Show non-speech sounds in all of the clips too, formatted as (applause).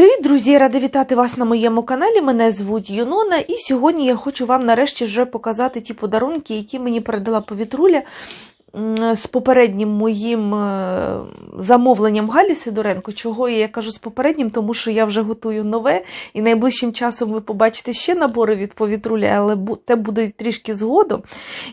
Привіт, друзі! Рада вітати вас на моєму каналі. Мене звуть Юнона, і сьогодні я хочу вам нарешті вже показати ті подарунки, які мені передала повітруля з попереднім моїм е, замовленням Галі Сидоренко. Чого я кажу з попереднім, тому що я вже готую нове, і найближчим часом ви побачите ще набори від повітруля, але те буде трішки згодом.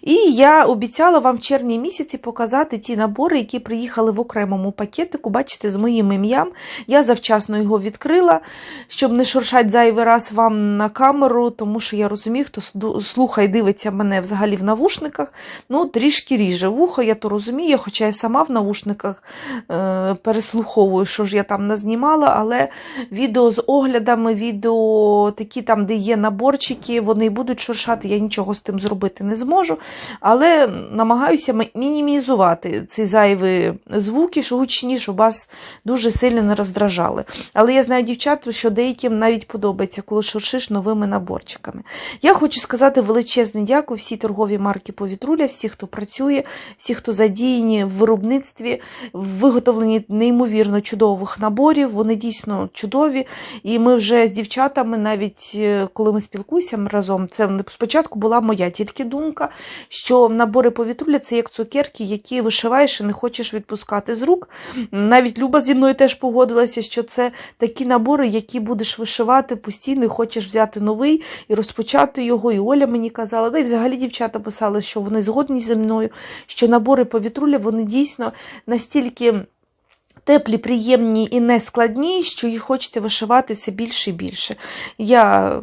І я обіцяла вам в червні місяці показати ті набори, які приїхали в окремому пакетику. Бачите, з моїм ім'ям. Я завчасно його відкрила, щоб не шуршать зайвий раз вам на камеру, тому що я розумію, хто слухає, дивиться мене взагалі в навушниках, ну трішки ріже вухо, я то розумію, хоча я сама в навушниках е, переслуховую, що ж я там назнімала, але відео з оглядами, відео такі там, де є наборчики, вони будуть шуршати, я нічого з тим зробити не зможу. Але намагаюся мінімізувати ці зайві звуки, що гучні, щоб вас дуже сильно не роздражали. Але я знаю дівчат, що деяким навіть подобається, коли шуршиш новими наборчиками. Я хочу сказати величезне дякую всій торговій марки Повітруля, всі, хто працює, всі, хто задіяні в виробництві, в виготовленні неймовірно чудових наборів. Вони дійсно чудові. І ми вже з дівчатами, навіть е, коли ми спілкуємося разом, це спочатку була моя тільки думка, що набори повітруля це як цукерки, які вишиваєш і не хочеш відпускати з рук. Навіть Люба зі мною теж погодилася, що це такі набори, які будеш вишивати постійно, і хочеш взяти новий і розпочати його. І Оля мені казала, да й взагалі дівчата писали, що вони згодні зі мною, що набори повітруля вони дійсно настільки. Теплі, приємні і нескладні, що їх хочеться вишивати все більше і більше. Я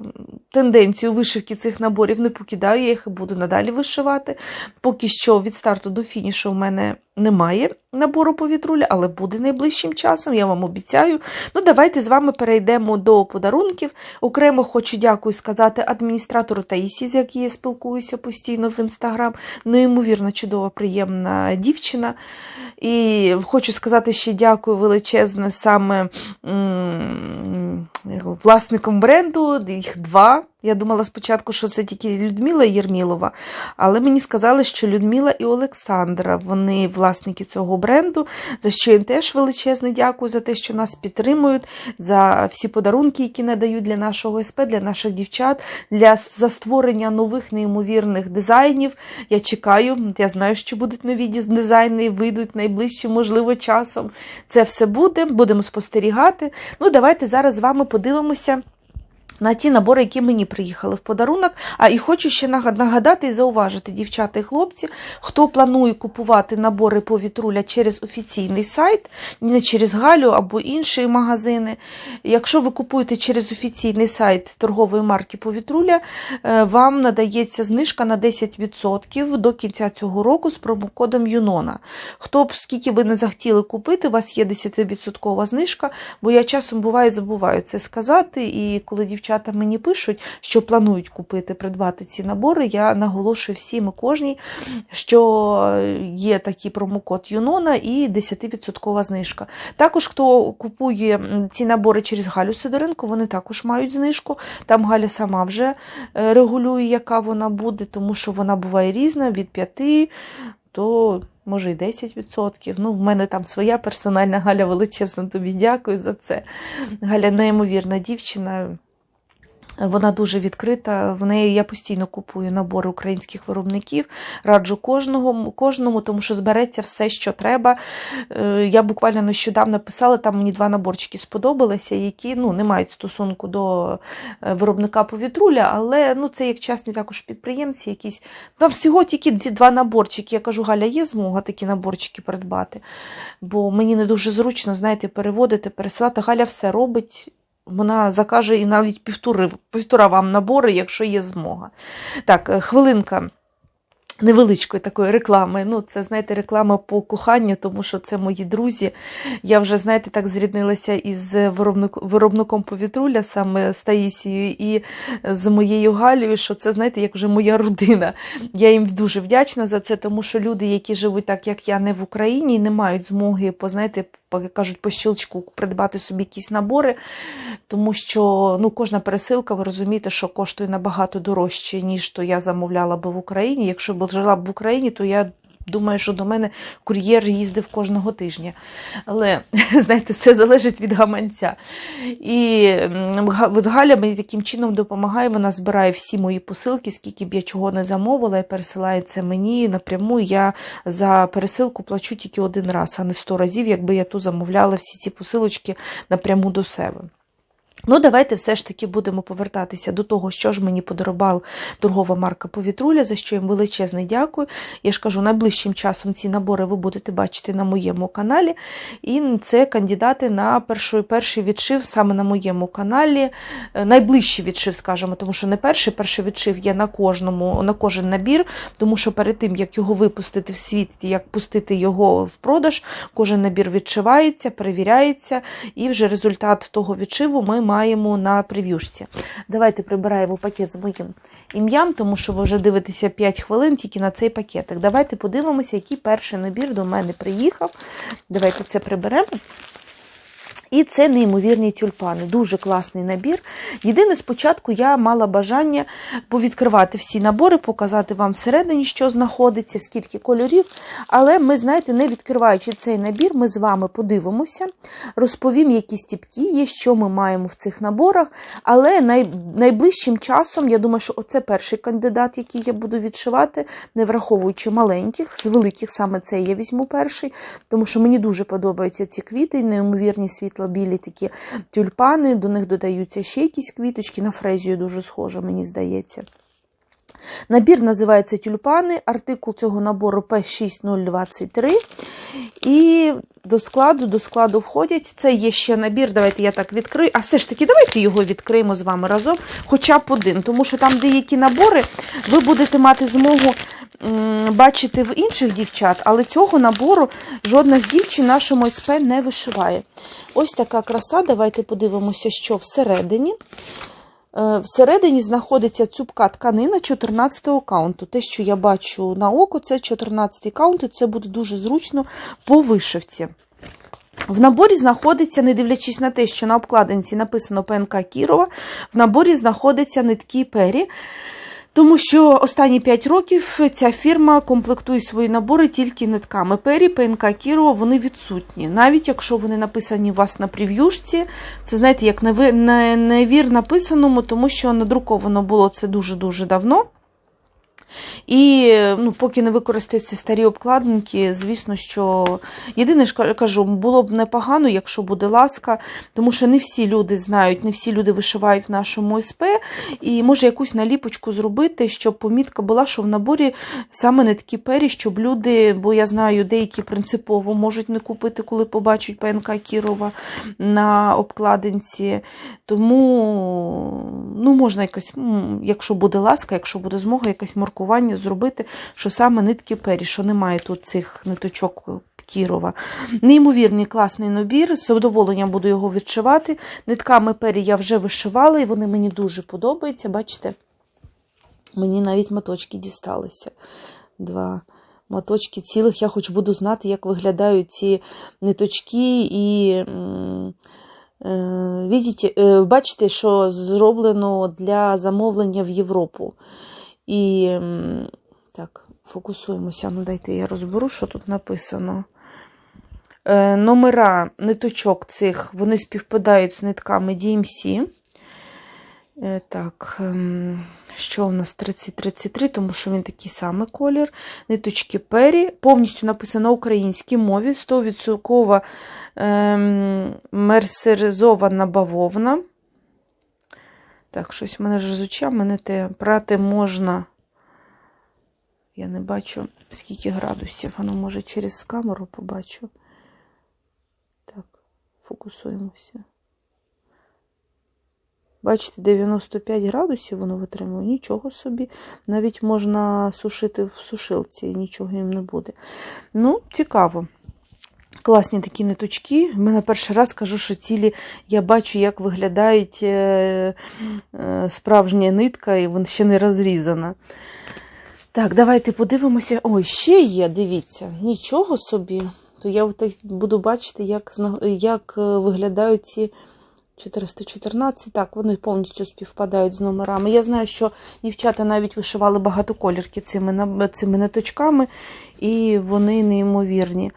тенденцію вишивки цих наборів не покидаю, я їх і буду надалі вишивати. Поки що від старту до фінішу в мене немає набору повітруля, але буде найближчим часом, я вам обіцяю. Ну, давайте з вами перейдемо до подарунків. Окремо хочу дякую сказати адміністратору Таїсі, з якою я спілкуюся постійно в інстаграм. Неймовірно чудова, приємна дівчина. І хочу сказати ще дякую величезне саме власникам бренду, їх два. Я думала спочатку, що це тільки Людмила Єрмілова, але мені сказали, що Людмила і Олександра, вони власники цього бренду, за що їм теж величезне дякую за те, що нас підтримують, за всі подарунки, які надають для нашого СП, для наших дівчат, для за створення нових неймовірних дизайнів. Я чекаю, я знаю, що будуть нові дизайни, вийдуть найближчим, можливо, часом. Це все буде, будемо спостерігати. Ну, давайте зараз з вами подивимося. На ті набори, які мені приїхали в подарунок. А і хочу ще нагадати і зауважити, дівчата і хлопці, хто планує купувати набори повітруля через офіційний сайт, не через Галю або інші магазини. Якщо ви купуєте через офіційний сайт торгової марки повітруля, е, вам надається знижка на 10% до кінця цього року з промокодом Юнона. Хто б скільки би не захотіли купити, у вас є 10% знижка, бо я часом буває забуваю це сказати. І коли дівчата мені пишуть, що планують купити, придбати ці набори, я наголошую всім і кожній, що є такий промокод Юнона і 10% знижка. Також, хто купує ці набори через Галю Сидоренко, вони також мають знижку. Там Галя сама вже е, регулює, яка вона буде, тому що вона буває різна від 5 до може і 10%. Ну, в мене там своя персональна Галя величезно тобі дякую за це. Галя неймовірна дівчина. Вона дуже відкрита. В неї я постійно купую набори українських виробників. Раджу кожного, кожному, тому що збереться все, що треба. Е, Я буквально нещодавно писала, там мені два наборчики сподобалися, які ну, не мають стосунку до е, виробника повітруля, але ну, це як частні також підприємці, якісь. Там всього тільки два наборчики. Я кажу, Галя, є змога такі наборчики придбати, бо мені не дуже зручно, знаєте, переводити, пересилати. Галя все робить. Вона закаже і навіть півтори, півтора вам набори, якщо є змога. Так, е, хвилинка невеличкої такої реклами. Ну, це, знаєте, реклама по коханню, тому що це мої друзі. Я вже, знаєте, так зріднилася із виробник, виробником повітруля, саме з Таїсією, і з моєю Галею, що це, знаєте, як вже моя родина. Я їм дуже вдячна за це, тому що люди, які живуть так, як я, не в Україні, не мають змоги, по, як кажуть, по щелчку придбати собі якісь набори, тому що ну, кожна пересилка, ви розумієте, що коштує набагато дорожче, ніж то я замовляла би в Україні. Якщо б жила б в Україні, то я думаю, що до мене кур'єр їздив кожного тижня. Але, (laughs) знаєте, все залежить від гаманця. І от Галя мені таким чином допомагає. Вона збирає всі мої посилки, скільки б я чого не замовила, і пересилає це мені напряму. Я за пересилку плачу тільки один раз, а не сто разів, якби я ту замовляла всі ці посилочки напряму до себе. Ну, давайте все ж таки будемо повертатися до того, що ж мені подарувала торгова марка Повітруля, за що їм величезне дякую. Я ж кажу, найближчим часом ці набори ви будете бачити на моєму каналі. І це кандидати на перший, перший відшив саме на моєму каналі. Е, Найближчий відшив, скажімо, тому що не перший, перший відшив є на кожному, на кожен набір, тому що перед тим, як його випустити в світ, як пустити його в продаж, кожен набір відшивається, перевіряється, і вже результат того відшиву ми маємо на прев'юшці. Давайте прибираємо пакет з моїм ім'ям, тому що ви вже дивитеся 5 хвилин тільки на цей пакетик. Давайте подивимося, який перший набір до мене приїхав. Давайте це приберемо. І це неймовірні тюльпани. Дуже класний набір. Єдине, спочатку я мала бажання повідкривати всі набори, показати вам всередині, що знаходиться, скільки кольорів. Але ми, знаєте, не відкриваючи цей набір, ми з вами подивимося, розповім, які стіпки є, що ми маємо в цих наборах. Але най, найближчим часом, я думаю, що оце перший кандидат, який я буду відшивати, не враховуючи маленьких, з великих саме цей я візьму перший, тому що мені дуже подобаються ці квіти, неймовірні світло-білі такі тюльпани, до них додаються ще якісь квіточки, на фрезію дуже схоже, мені здається. Набір називається тюльпани, артикул цього набору P6023. І до складу, до складу входять. Це є ще набір. Давайте я так відкрию. А все ж таки, давайте його відкриємо з вами разом, хоча б один. Тому що там деякі набори ви будете мати змогу бачити в інших дівчат, але цього набору жодна з дівчин нашому СП не вишиває. Ось така краса. Давайте подивимося, що всередині. Е, Всередині знаходиться цупка тканина 14-го каунту. Те, що я бачу на око, це 14-й каунт, і це буде дуже зручно по вишивці. В наборі знаходиться, не дивлячись на те, що на обкладинці написано ПНК Кірова, в наборі знаходиться нитки пері. Тому що останні 5 років ця фірма комплектує свої набори тільки нитками. Пері, ПНК Кірова, вони відсутні. Навіть якщо вони написані у вас на прев'юшці, це знаєте, як не- невір написаному, тому що надруковано було це дуже-дуже давно. І ну, поки не використаються старі обкладинки, звісно, що єдине ж кажу, було б непогано, якщо буде ласка, тому що не всі люди знають, не всі люди вишивають в нашому СП, і може якусь наліпочку зробити, щоб помітка була, що в наборі саме не такі пері, щоб люди, бо я знаю, деякі принципово можуть не купити, коли побачать ПНК Кірова на обкладинці. Тому ну, можна якось, якщо буде ласка, якщо буде змога, якесь маркування зробити, що саме нитки пері, що немає тут цих ниточок Кірова. Неймовірний класний набір, з задоволенням буду його відшивати. Нитками пері я вже вишивала, і вони мені дуже подобаються. Бачите, мені навіть моточки дісталися. Два моточки цілих. Я хоч буду знати, як виглядають ці ниточки і. Е, е, бачите, що зроблено для замовлення в Європу. І так, фокусуємося. Ну, дайте я розберу, що тут написано. Е, Номера ниточок цих вони співпадають з нитками DMC. Е, Так, ем, що у нас 3033, тому що він такий самий колір. Ниточки пері. Повністю написано на українській мові. 100% ем, мерсеризована бавовна. Так, щось в мене ж з очами мене те прати можна. Я не бачу, скільки градусів. Воно може через камеру побачу. Так, фокусуємося. Бачите, 95 градусів воно витримує, нічого собі. Навіть можна сушити в сушилці, і нічого їм не буде. Ну, цікаво. Класні такі ниточки. У мене перший раз кажу, що цілі я бачу, як виглядають е, е, справжня нитка, і вона ще не розрізана. Так, давайте подивимося. Ой, ще є, дивіться, нічого собі. То я буду бачити, як, як е, виглядають ці 414, так, вони повністю співпадають з номерами. Я знаю, що дівчата навіть вишивали багатоколірки цими, цими ниточками, і вони неймовірні.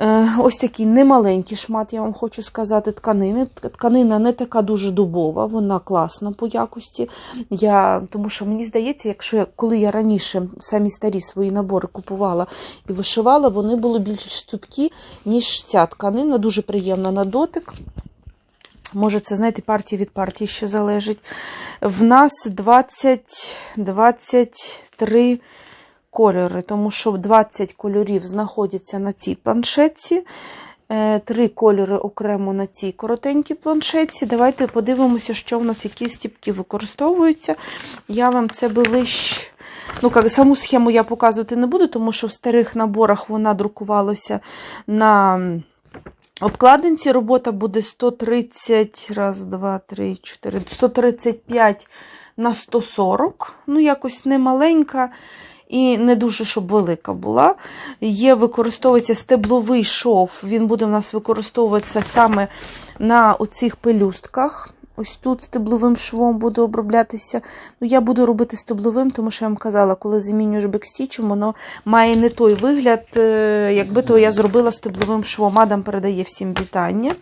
Е, Ось такий немаленький шмат, я вам хочу сказати, тканини. Тканина не така дуже дубова, вона класна по якості. Я, тому що мені здається, якщо коли я раніше самі старі свої набори купувала і вишивала, вони були більш ступкі, ніж ця тканина, дуже приємна на дотик. Може, це, знаєте, партія від партії ще залежить. В нас 20, 23 кольори, тому що 20 кольорів знаходяться на цій планшетці. е, Три кольори окремо на цій коротенькій планшетці. Давайте подивимося, що в нас які стіпки використовуються. Я вам це ближче. Ну, як, саму схему я показувати не буду, тому що в старих наборах вона друкувалася на обкладинці. Робота буде 130, раз, два, три, чотири, 135 на 140. Ну, якось не маленька і не дуже, щоб велика була. Є, використовується стебловий шов, він буде в нас використовуватися саме на оцих пелюстках. Ось тут стебловим швом буде оброблятися. Ну, я буду робити стебловим, тому що я вам казала, коли замінюєш бекстічем, воно має не той вигляд, е, якби то я зробила стебловим швом. Адам передає всім вітання.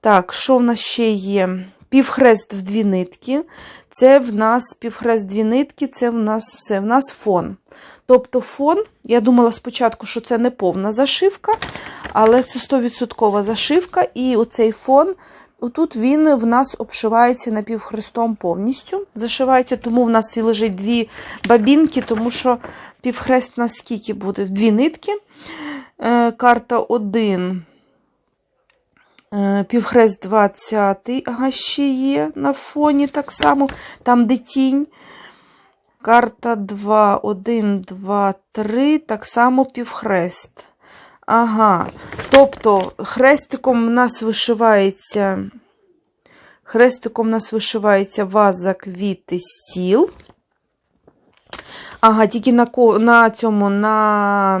Так, що в нас ще є? Півхрест в дві нитки. Це в нас півхрест дві нитки, це в нас все, в нас фон. Тобто фон, я думала спочатку, що це не повна зашивка, але це 100% зашивка, і оцей фон, отут він в нас обшивається напівхрестом повністю. Зашивається, тому в нас і лежить дві бабінки, тому що півхрест на скільки буде? В дві нитки. Е, Карта 1. Е, Півхрест 20, ага, ще є на фоні так само, там де тінь. Карта 2, 1, 2, 3, так само півхрест. Ага. Тобто хрестиком в нас вишивається. Хрестиком в нас вишивається ваза, квіти, стіл. Ага, тільки на, на цьому, на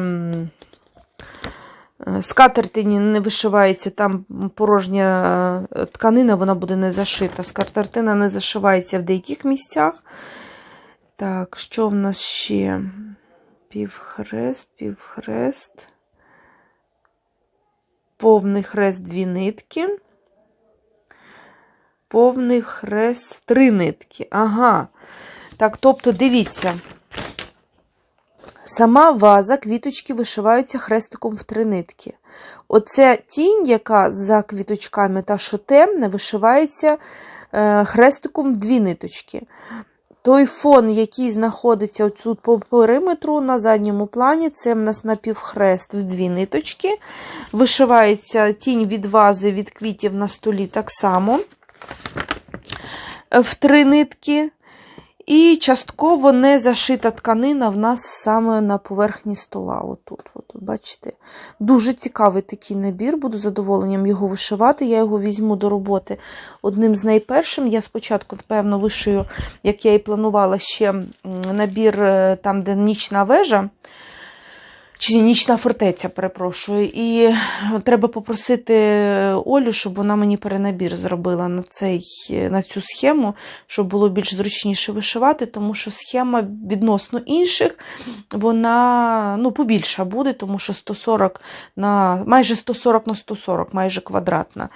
скатертині не вишивається, там порожня е, тканина, вона буде не зашита. Скатертина не зашивається в деяких місцях. Так, що в нас ще? Півхрест, півхрест. Повний хрест дві нитки. Повний хрест три нитки. Ага. Так, тобто, дивіться. Сама ваза, квіточки вишиваються хрестиком в три нитки. Оця тінь, яка за квіточками, та що темна, вишивається е, хрестиком в дві ниточки. Той фон, який знаходиться тут по периметру на задньому плані, це в нас напівхрест в дві ниточки. Вишивається тінь від вази від квітів на столі так само в три нитки. І частково не зашита тканина в нас саме на поверхні стола. Отут, отут, бачите? Дуже цікавий такий набір, буду задоволенням його вишивати. Я його візьму до роботи одним з найпершим. Я спочатку, напевно, вишию, як я і планувала, ще набір е, там, де нічна вежа. Чи нічна фортеця, перепрошую. І треба попросити Олю, щоб вона мені перенабір зробила на, цей, на цю схему, щоб було більш зручніше вишивати, тому що схема відносно інших, вона ну, побільша буде, тому що 140 на майже 140 на 140, майже квадратна.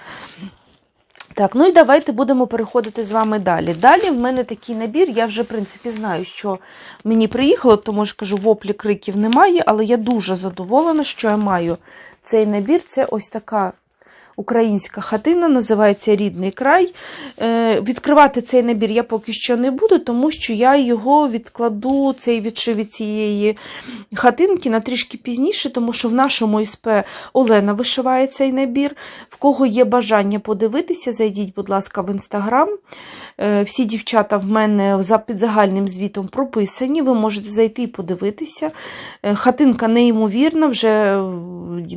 Так, ну і давайте будемо переходити з вами далі. Далі в мене такий набір. Я вже, в принципі, знаю, що мені приїхало, тому ж кажу, воплі криків немає, але я дуже задоволена, що я маю цей набір. Це ось така українська хатина, називається Рідний край. Е, відкривати цей набір я поки що не буду, тому що я його відкладу, цей відшив від цієї хатинки на трішки пізніше, тому що в нашому СП Олена вишиває цей набір. В кого є бажання подивитися, зайдіть, будь ласка, в інстаграм. Е, Всі дівчата в мене за під загальним звітом прописані. Ви можете зайти і подивитися. Е, Хатинка неймовірна. Вже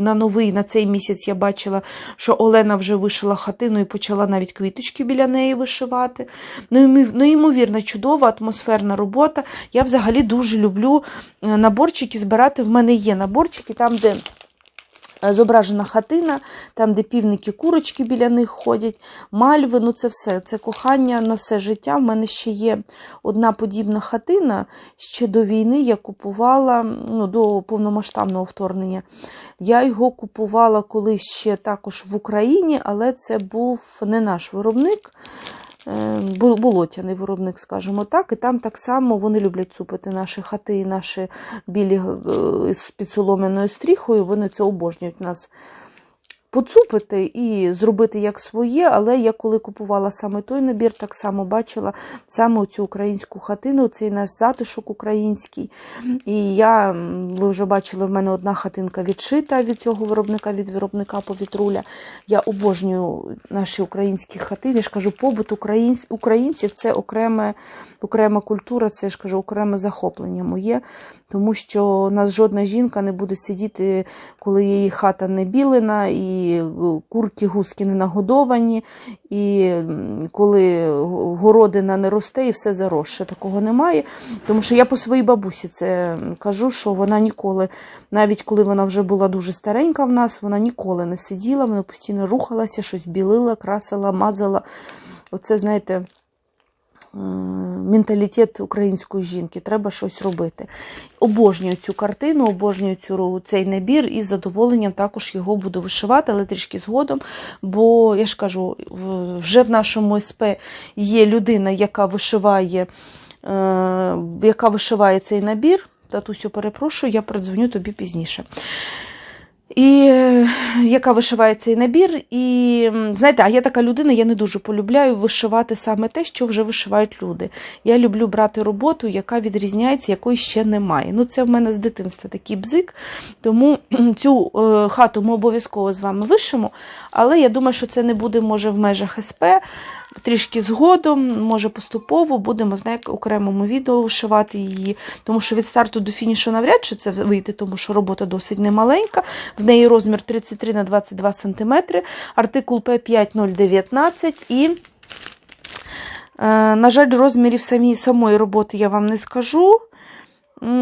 на новий на цей місяць я бачила, що Олена вже вишила хатину і почала навіть квіточки біля неї вишивати. Неймов- Неймовірна, чудова, атмосферна робота. Я взагалі дуже люблю е, наборчики збирати. В мене є наборчики там, де зображена хатина, там, де півники, курочки біля них ходять, мальви, ну це все. Це кохання на все життя. В мене ще є одна подібна хатина ще до війни я купувала ну, до повномасштабного вторгнення. Я його купувала колись ще також в Україні, але це був не наш виробник. Е, Болотяний виробник, скажімо так, і там так само вони люблять цупити наші хати і наші білі е, з підсоломяною стріхою. Вони це обожнюють нас поцупити і зробити як своє, але я коли купувала саме той набір, так само бачила саме цю українську хатину, цей наш затишок український. І я, ви вже бачили, в мене одна хатинка відшита від цього виробника, від виробника повітруля. Я обожнюю наші українські хатини. Я ж кажу, побут українць, українців це окреме, окрема культура, це я ж кажу, окреме захоплення моє, тому що у нас жодна жінка не буде сидіти, коли її хата не білена, і е, курки, гуски не нагодовані, і коли городина не росте і все заросше. Такого немає. Тому що я по своїй бабусі це кажу, що вона ніколи, навіть коли вона вже була дуже старенька в нас, вона ніколи не сиділа, вона постійно рухалася, щось білила, красила, мазала. Оце, знаєте, менталітет української жінки, треба щось робити. Обожнюю цю картину, обожнюю цю, цей набір і з задоволенням також його буду вишивати, але трішки згодом. Бо я ж кажу, вже в нашому СП є людина, яка вишиває, е, яка вишиває цей набір. Татусю, перепрошую, я передзвоню тобі пізніше. І е, яка вишиває цей набір. І знаєте, а я така людина, я не дуже полюбляю вишивати саме те, що вже вишивають люди. Я люблю брати роботу, яка відрізняється, якої ще немає. Ну, це в мене з дитинства такий бзик. Тому цю е, хату ми обов'язково з вами вишимо. Але я думаю, що це не буде, може, в межах СП. Трішки згодом, може поступово будемо знаєте, окремому відео вишивати її, тому що від старту до фінішу навряд чи це вийде, тому що робота досить немаленька. В неї розмір 33 на 22 см, артикул П5019 і, е, на жаль, розмірів самої роботи я вам не скажу.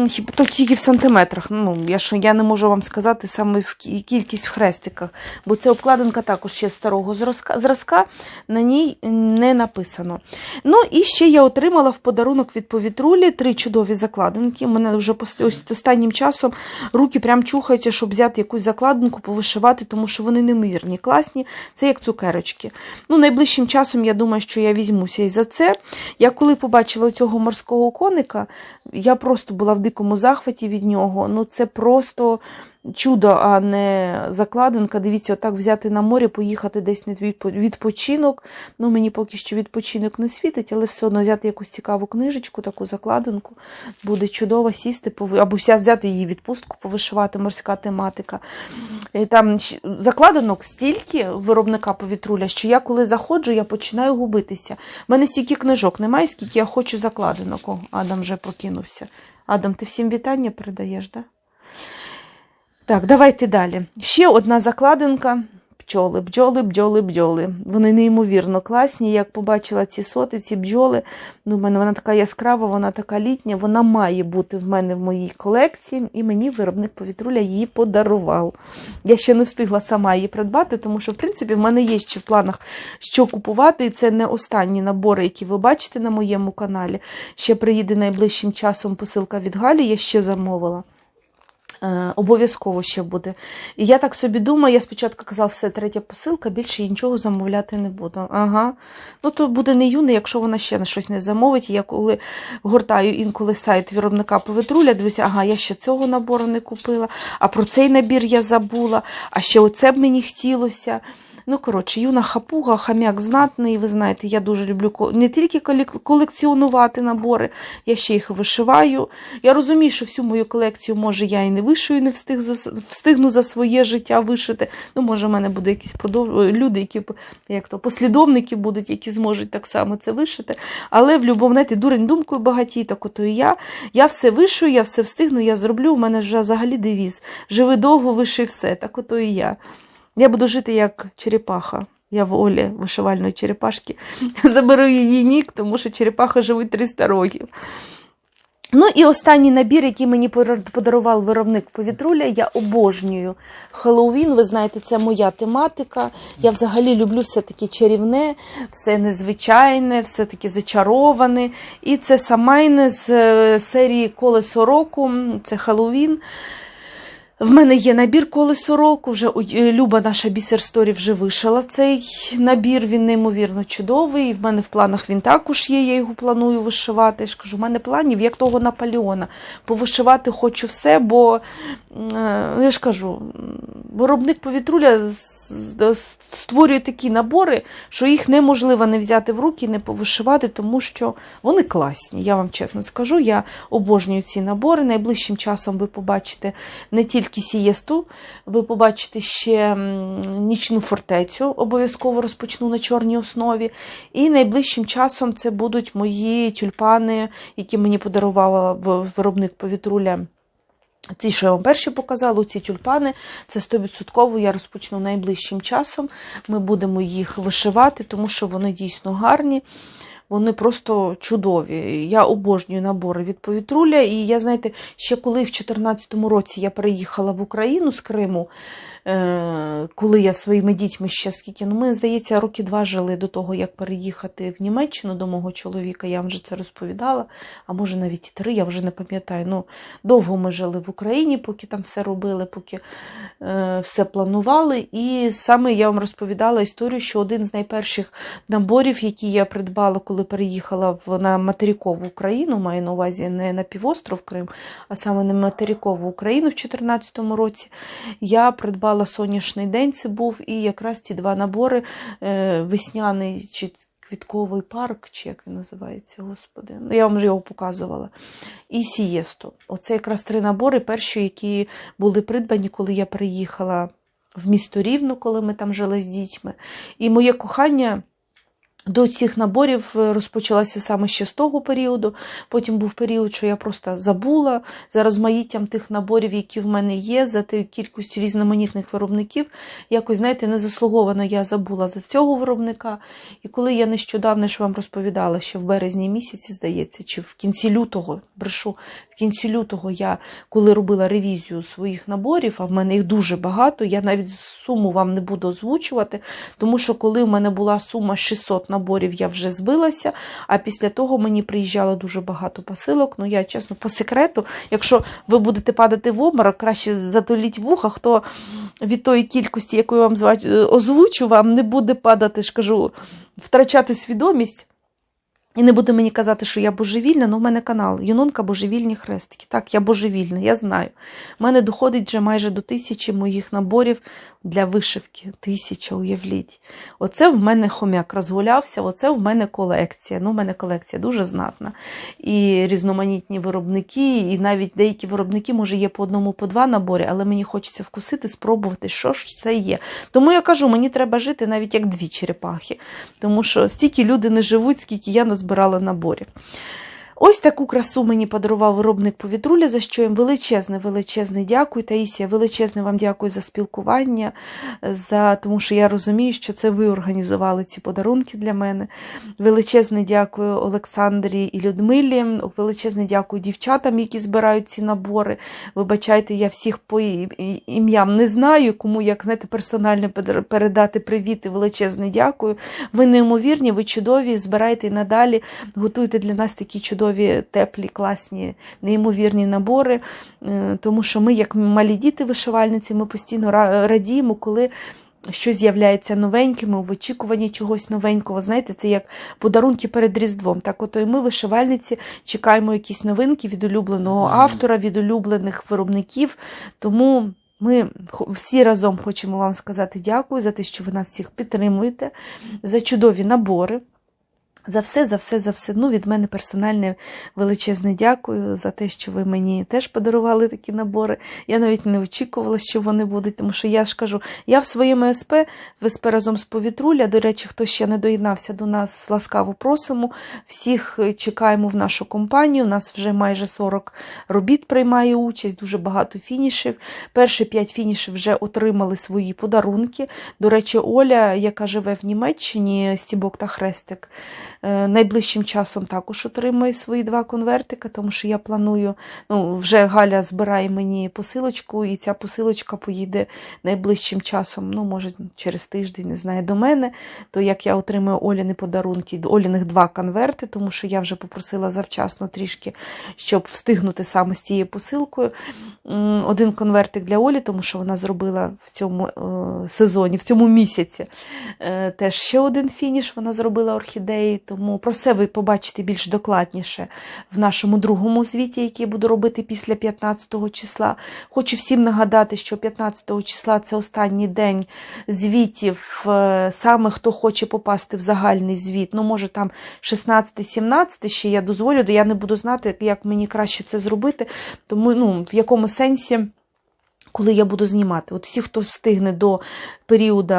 Хіба то тільки в сантиметрах. Ну, я, ж, я не можу вам сказати саме в кількість в хрестиках, бо це обкладинка також ще старого зразка, зразка, на ній не написано. Ну і ще я отримала в подарунок від повітрулі три чудові закладинки. У мене вже останнім часом руки прям чухаються, щоб взяти якусь закладинку, повишивати, тому що вони неймовірні, класні. Це як цукерочки. Ну, найближчим часом я думаю, що я візьмуся і за це. Я коли побачила цього морського коника, я просто була в дикому захваті від нього. Ну, це просто чудо, а не закладинка. Дивіться, отак взяти на море, поїхати десь на відпочинок. Ну, мені поки що відпочинок не світить, але все одно взяти якусь цікаву книжечку, таку закладинку. Буде чудово сісти, або взяти її відпустку, повишивати морська тематика. І там закладинок стільки виробника повітруля, що я коли заходжу, я починаю губитися. У мене стільки книжок немає, скільки я хочу закладинок. О, Адам вже прокинувся. Адам, ти всім вітання передаєш, да? Так, давайте далі. Ще одна закладинка. Бджоли, бджоли, бджоли, бджоли. Вони неймовірно класні. Як побачила ці соти, ці бджоли, ну, в мене вона така яскрава, вона така літня, вона має бути в мене в моїй колекції, і мені виробник повітруля її подарував. Я ще не встигла сама її придбати, тому що, в принципі, в мене є ще в планах, що купувати, і це не останні набори, які ви бачите на моєму каналі. Ще приїде найближчим часом посилка від Галі, я ще замовила. Е, Обов'язково ще буде. І я так собі думаю, я спочатку казала, все, третя посилка, більше я нічого замовляти не буду. Ага. Ну, то буде не юне, якщо вона ще на щось не замовить. Я коли гортаю інколи сайт виробника повітруля, дивлюся, ага, я ще цього набору не купила, а про цей набір я забула, а ще оце б мені хотілося. Ну, коротше, юна хапуга, хам'як знатний, ви знаєте, я дуже люблю не тільки колекціонувати набори, я ще їх вишиваю. Я розумію, що всю мою колекцію, може, я і не вишию, не встиг встигну за своє життя вишити. Ну, може, в мене будуть якісь подов... люди, які як то, послідовники будуть, які зможуть так само це вишити. Але в любому, знаєте, дурень думкою багатій, так ото і я. Я все вишию, я все встигну, я зроблю. У мене вже взагалі девіз. Живи довго, виши все. Так ото і я. Я буду жити як черепаха. Я в Олі вишивальної черепашки. (laughs) Заберу її нік, тому що черепаха живуть 300 років. Ну і останній набір, який мені подарував виробник повітруля, я обожнюю Хеллоуін. Ви знаєте, це моя тематика. Я взагалі люблю все таке чарівне, все незвичайне, все таке зачароване. І це самайне з е, серії Колесо року. Це Хеллоуін. В мене є набір колесо року. Вже е, Люба наша бісер Сторі вже вишила цей набір. Він неймовірно чудовий. В мене в планах він також є. Я його планую вишивати. Я ж кажу, в мене планів як того Наполеона. Повишивати хочу все, бо е, я ж кажу, виробник повітруля створює такі набори, що їх неможливо не взяти в руки, не повишивати, тому що вони класні. Я вам чесно скажу. Я обожнюю ці набори. Найближчим часом ви побачите не тільки сієсту, ви побачите ще нічну фортецю, обов'язково розпочну на чорній основі. І найближчим часом це будуть мої тюльпани, які мені подарувала виробник повітруля. Ті, що я вам перші показала, ці тюльпани, це 100% я розпочну найближчим часом. Ми будемо їх вишивати, тому що вони дійсно гарні. Вони просто чудові. Я обожнюю набори від повітруля. І я, знаєте, ще коли в 2014 році я переїхала в Україну з Криму, коли я своїми дітьми ще скільки, ну ми, здається, роки два жили до того, як переїхати в Німеччину до мого чоловіка. Я вам вже це розповідала, а може навіть і три, я вже не пам'ятаю. Ну, довго ми жили в Україні, поки там все робили, поки е, все планували. І саме я вам розповідала історію, що один з найперших наборів, які я придбала, коли переїхала в, на материкову Україну, маю на увазі не на півостров Крим, а саме на материкову Україну в 2014 році, я придбала сонячний день, це був, і якраз ці два набори е, весняний чи квітковий парк, чи як він називається, господи. Ну, я вам його показувала. І сієсто. Оце якраз три набори, перші, які були придбані, коли я приїхала в місто Рівно, коли ми там жили з дітьми. І моє кохання. До цих наборів е, розпочалося саме ще з того періоду. Потім був період, що я просто забула за розмаїттям тих наборів, які в мене є, за тією кількістю різноманітних виробників. Якось, знаєте, незаслуговано я забула за цього виробника. І коли я нещодавно ж вам розповідала, що в березні місяці, здається, чи в кінці лютого, брешу, кінці лютого я, коли робила ревізію своїх наборів, а в мене їх дуже багато, я навіть суму вам не буду озвучувати, тому що коли в мене була сума 600 наборів, я вже збилася, а після того мені приїжджало дуже багато посилок. Ну, я чесно, по секрету, якщо ви будете падати в обморок, краще затоліть вуха, хто від тої кількості, яку я вам е, озвучу, вам не буде падати, ж кажу, втрачати свідомість. І не буде мені казати, що я божевільна, але в мене канал Юнонка Божевільні хрестики. Так, я божевільна, я знаю. У мене доходить вже майже до тисячі моїх наборів для вишивки. Тисяча, уявліть. Оце в мене хомяк розгулявся, оце в мене колекція. Ну, в мене колекція дуже знатна. І різноманітні виробники, і навіть деякі виробники, може, є по одному, по два набори, але мені хочеться вкусити, спробувати, що ж це є. Тому я кажу, мені треба жити навіть як дві черепахи, тому що стільки люди не живуть, скільки я назбирала наборів. Ось таку красу мені подарував виробник повітруля, за що їм величезне, величезне дякую. Таїсія, величезне вам дякую за спілкування, за... тому що я розумію, що це ви організували ці подарунки для мене. Величезне дякую Олександрі і Людмилі. Величезне дякую дівчатам, які збирають ці набори. Вибачайте, я всіх по ім'ям не знаю, кому як знаєте, персонально передати привіт величезне дякую. Ви неймовірні, ви чудові, збирайте і надалі, готуйте для нас такі чудові, теплі, класні, неймовірні набори. Е, Тому що ми, як малі діти вишивальниці, ми постійно радіємо, коли. Щось з'являється новеньким, в очікуванні чогось новенького. Знаєте, це як подарунки перед Різдвом. Так, от і ми, вишивальниці, чекаємо якісь новинки від улюбленого автора, від улюблених виробників. Тому ми всі разом хочемо вам сказати дякую за те, що ви нас всіх підтримуєте, за чудові набори. За все, за все, за все. Ну, від мене персональне величезне дякую за те, що ви мені теж подарували такі набори. Я навіть не очікувала, що вони будуть, тому що я ж кажу, я в своєму СП, в СП разом з повітруля. До речі, хто ще не доєднався до нас, ласкаво просимо. Всіх е, чекаємо в нашу компанію. У нас вже майже 40 робіт приймає участь, дуже багато фінішів. Перші 5 фінішів вже отримали свої подарунки. До речі, Оля, яка живе в Німеччині, Стібок та Хрестик. Е, Найближчим часом також отримаю свої два конвертика, тому що я планую, ну, вже Галя збирає мені посилочку, і ця посилочка поїде найближчим часом, ну, може, через тиждень, не знаю, до мене. То як я отримую Оліни подарунки, Оліних два конверти, тому що я вже попросила завчасно трішки, щоб встигнути саме з цією посилкою. Один конвертик для Олі, тому що вона зробила в цьому е, сезоні, в цьому місяці е, теж ще один фініш вона зробила орхідеї. Тому про все ви побачите більш докладніше в нашому другому звіті, який буду робити після 15 числа. Хочу всім нагадати, що 15 числа це останній день звітів. е, Саме хто хоче попасти в загальний звіт, ну може там 16-17 ще я дозволю, я не буду знати, як мені краще це зробити. Тому ну, в якому сенсі. Коли я буду знімати, от всі, хто встигне до періоду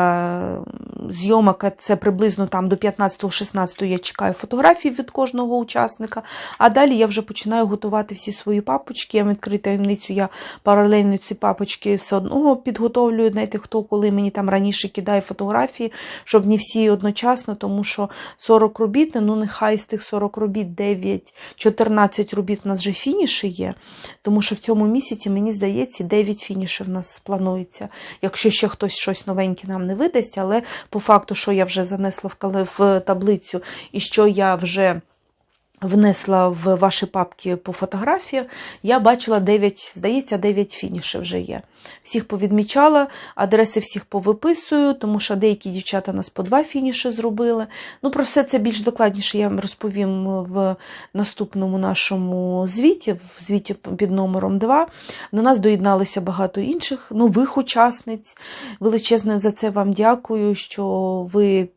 зйомок, це приблизно там до 15-16 я чекаю фотографій від кожного учасника. А далі я вже починаю готувати всі свої папочки. Я відкрию таємницю, я паралельно ці папочки все одно підготовлюю. Знаєте, хто коли мені там раніше кидає фотографії, щоб не всі одночасно, тому що 40 робіт, ну нехай з тих 40 робіт 9, 14 робіт в нас вже фініші є. Тому що в цьому місяці, мені здається, 9 фінішів в нас планується. Якщо ще хтось щось новеньке нам не видасть, але по факту, що я вже занесла в таблицю і що я вже внесла в ваші папки по фотографіях, я бачила 9, здається, 9 фінішів вже є. Всіх повідмічала, адреси всіх повиписую, тому що деякі дівчата нас по два фініші зробили. Ну, про все це більш докладніше я вам розповім в наступному нашому звіті, в звіті під номером 2. До нас доєдналося багато інших нових учасниць. Величезне за це вам дякую, що ви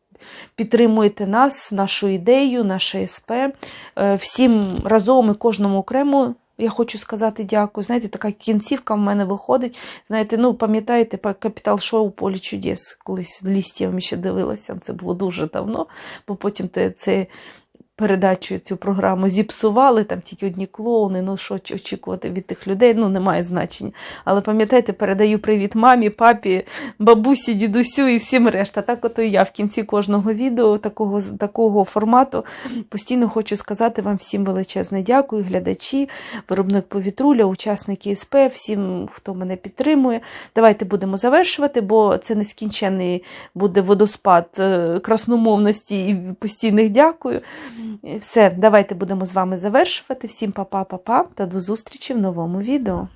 підтримуєте нас, нашу ідею, наше СП. Е, Всім разом і кожному окремо. Я хочу сказати дякую. Знаєте, така кінцівка в мене виходить. Знаєте, ну пам'ятаєте, капітал шоу Полі чудес, колись лістівами ще дивилася. Це було дуже давно, бо потім це передачу цю програму зіпсували, там тільки одні клоуни, ну що очікувати від тих людей, ну немає значення. Але пам'ятаєте, передаю привіт мамі, папі, бабусі, дідусю і всім решта. Так ото і я в кінці кожного відео такого, такого формату постійно хочу сказати вам всім величезне дякую, глядачі, виробник повітруля, учасники СП, всім, хто мене підтримує. Давайте будемо завершувати, бо це нескінченний буде водоспад е, красномовності і постійних дякую. Все, давайте будемо з вами завершувати. Всім па-па-па-па та до зустрічі в новому відео.